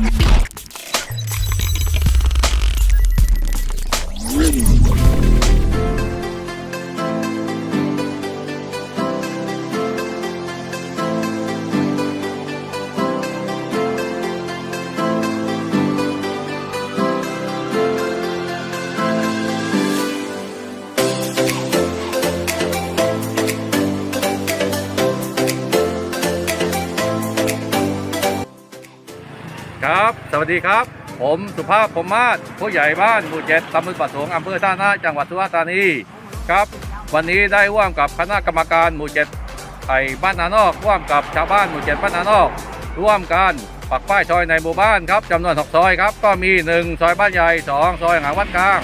ค วัสดีครับ ผมสุภาพพมมาศผู้ใหญ่บ้านหมู่เจ็ดตำบลปะสงอำเภอท่านาจังหวัดสุราษฎร์ธานีครับ วันนี้ได้ร่วมกับคณะกรรมการหมู่เจ็ดไอ้บ้านนานอกร่วมกับชาวบ้านหมู่เจ็ดบ้านนานอก ร่วมกันปักป้ายซอยในหมู่บ้านครับจำนวนหกซอยครับก็มี 1 ซอยบ้านใหญ่ 2 ซอยหางวัดกลาง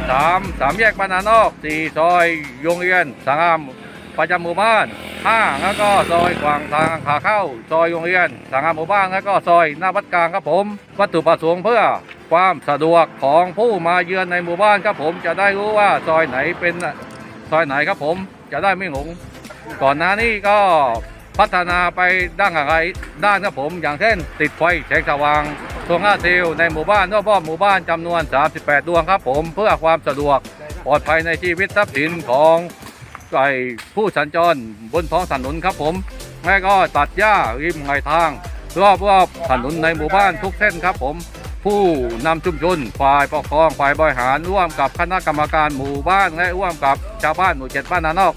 3 3 แยกบ้านนานอก 4 ซอยโรงเรียนสังงาม ประจำหมู่บ้าน5แล้วก็ซอยขวางทางขาเข้า ซอยโรงเรียนสังงามหมู่บ้านแล้วก็ซอยหน้าวัดกลางครับผม วัตถุประสงค์เพื่อความสะดวกของผู้มาเยือนในหมู่บ้านครับผมจะได้รู้ว่าซอยไหนเป็นซอยไหนครับผมจะได้ไม่หลงก่อนหน้านี้ก็พัฒนาไปด้านอะไรด้านครับผม อย่างเช่น ติดไฟแสงสว่างโซล่าเซลล์ในหมู่บ้านรอบๆหมู่บ้านจำนวน 38 ดวงครับผม เพื่อความสะดวกปลอดภัยในชีวิตทรัพย์สินของ ผู้สัญจรบนท้องถนนครับผมแม่ก็ตัดหญ้าริมไหลทาง รอบรอบถนนในหมู่บ้านทุกเส้นครับผม ผู้นำชุมชนฝ่ายปกครองฝ่ายบริหารร่วมกับคณะกรรมการหมู่บ้านและร่วมกับชาวบ้านหมู่เจ็ดบ้านนานอก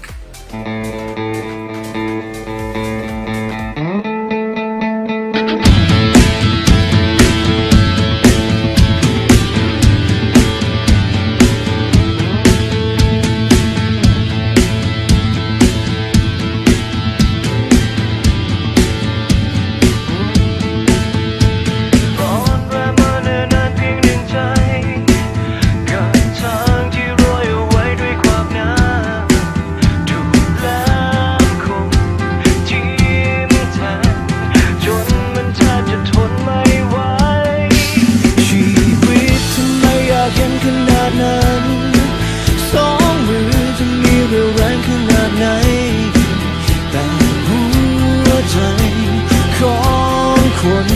คนยัง